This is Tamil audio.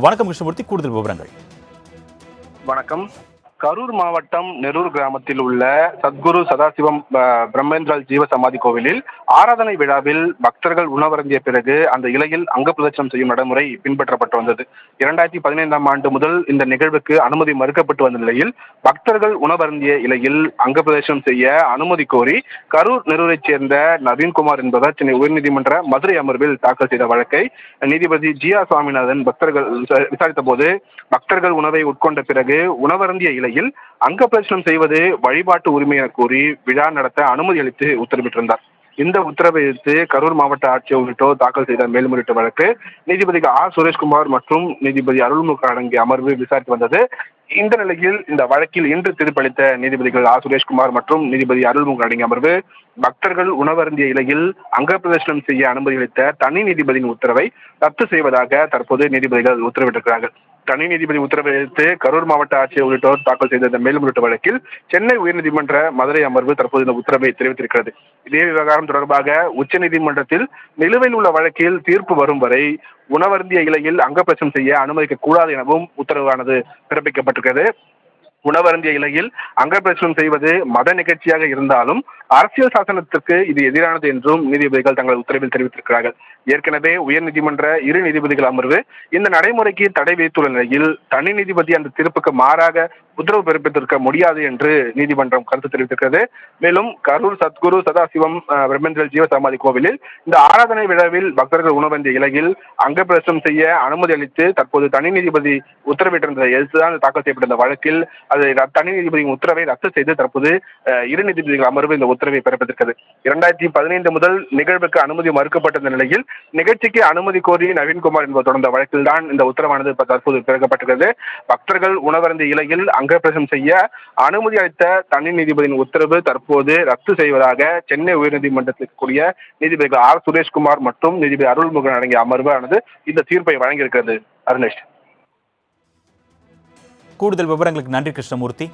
வணக்கம் கிருஷ்ணமூர்த்தி கூடுதல் விவரங்கள். வணக்கம். கரூர் மாவட்டம் நெரூர் கிராமத்தில் உள்ள சத்குரு சதாசிவம் பிரம்மேந்திரால் ஜீவ சமாதி கோவிலில் ஆராதனை விழாவில் பக்தர்கள் உணவருந்திய பிறகு அந்த இலையில் அங்க பிரதட்சணம் செய்யும் நடைமுறை பின்பற்றப்பட்டு வந்தது. இரண்டாயிரத்தி பதினைந்தாம் ஆண்டு முதல் இந்த நிகழ்வுக்கு அனுமதி மறுக்கப்பட்டு வந்த நிலையில் பக்தர்கள் உணவருந்திய இலையில் அங்க பிரதட்சணம் செய்ய அனுமதி கோரி கரூர் நெரூரைச் சேர்ந்த நவீன்குமார் என்பவர் சென்னை உயர்நீதிமன்ற மதுரை அமர்வில் தாக்கல் செய்த வழக்கை நீதிபதி ஜியா சுவாமிநாதன் பக்தர்கள் விசாரித்த போது பக்தர்கள் உணவை உட்கொண்ட பிறகு உணவருந்திய நிலையில் அங்க பிரச்சனம் செய்வது வழிபாட்டு உரிமை என கூறி விழா நடத்த அனுமதி அளித்து உத்தரவிட்டிருந்தார். இந்த உத்தரவை எதிர்த்து கரூர் மாவட்ட ஆட்சியர் உள்ளிட்டோர் தாக்கல் செய்த மேல்முறையீட்டு வழக்கு நீதிபதிகள் ஆர். சுரேஷ்குமார் மற்றும் நீதிபதி அருள்முக அடங்கிய அமர்வு விசாரித்து வந்தது. இந்த நிலையில் இந்த வழக்கில் இன்று தீர்ப்பளித்த நீதிபதிகள் ஆர். சுரேஷ்குமார் மற்றும் நீதிபதி அருள்முக அடங்கிய அமர்வு பக்தர்கள் உணவருந்திய இலையில் அங்க பிரதர்ஷனம் செய்ய அனுமதி அளித்த தனி நீதிபதியின் உத்தரவை ரத்து செய்வதாக தற்போது நீதிபதிகள் உத்தரவிட்டிருக்கிறார்கள். தனி நீதிபதி உத்தரவை எதிர்த்து கரூர் மாவட்ட ஆட்சியர் உள்ளிட்டோர் தாக்கல் செய்த இந்த மேல்முறையீட்டு வழக்கில் சென்னை உயர்நீதிமன்ற மதுரை அமர்வு தற்போது இந்த உத்தரவை தெரிவித்திருக்கிறது. இதே விவகாரம் தொடர்பாக உச்சநீதிமன்றத்தில் நிலுவையில் உள்ள வழக்கில் தீர்ப்பு வரும் வரை உணவருந்திய இலையில் அங்கப்பிரசம் செய்ய அனுமதிக்க கூடாது எனவும் உத்தரவானது பிறப்பிக்கப்பட்டிருக்கிறது. உணவருந்திய இலையில் அங்கப்பிரசனம் செய்வது மத நிகழ்ச்சியாக இருந்தாலும் அரசியல் சாசனத்திற்கு இது எதிரானது என்றும் நீதிபதிகள் தங்கள் உத்தரவில் தெரிவித்திருக்கிறார்கள். ஏற்கனவே உயர்நீதிமன்ற இரு நீதிபதிகள் அமர்வு இந்த நடைமுறைக்கு தடை விதித்துள்ள நிலையில் தனி நீதிபதி அந்த தீர்ப்புக்கு மாறாக உத்தரவு பிறப்பித்திருக்க முடியாது என்று நீதிமன்றம் கருத்து தெரிவித்திருக்கிறது. மேலும் கரூர் சத்குரு சதாசிவம் பிரம்மேந்திரல் ஜீவசமாதி கோவிலில் இந்த ஆராதனை விழாவில் பக்தர்கள் உணவந்திய இலையில் அங்கப்பிரசம் செய்ய அனுமதி அளித்து தற்போது தனி நீதிபதி உத்தரவிட்டிருந்ததை எதிர்த்துதான் தாக்கல் செய்யப்பட்ட வழக்கில் அதை தனி நீதிபதியின் உத்தரவை ரத்து செய்து தற்போது இரு நீதிபதிகள் அமர்வு இந்த உத்தரவு உத்தரவை பிறப்பித்திருக்கிறது. இரண்டாயிரத்தி பதினைந்து முதல் நிகழ்வுக்கு அனுமதி மறுக்கப்பட்டிருந்த நிலையில் நிகழ்ச்சிக்கு அனுமதி கோரி நவீன்குமார் என்பவர் தொடர்ந்த வழக்கில் தான் இந்த உத்தரவானது தற்போது பிறக்கப்பட்டிருக்கிறது. பக்தர்கள் உணவருந்த இலையில் அங்கப்பிரசம் செய்ய அனுமதி அளித்த தனி நீதிபதியின் உத்தரவு தற்போது ரத்து செய்வதாக சென்னை உயர்நீதிமன்றத்தில் கூடிய நீதிபதிகள் ஆர் சுரேஷ்குமார் மற்றும் நீதிபதி அருள்முகன் அடங்கிய அமர்வானது இந்த தீர்ப்பை வழங்கியிருக்கிறது. அருணேஷ். கூடுதல் விவரங்களுக்கு நன்றி கிருஷ்ணமூர்த்தி.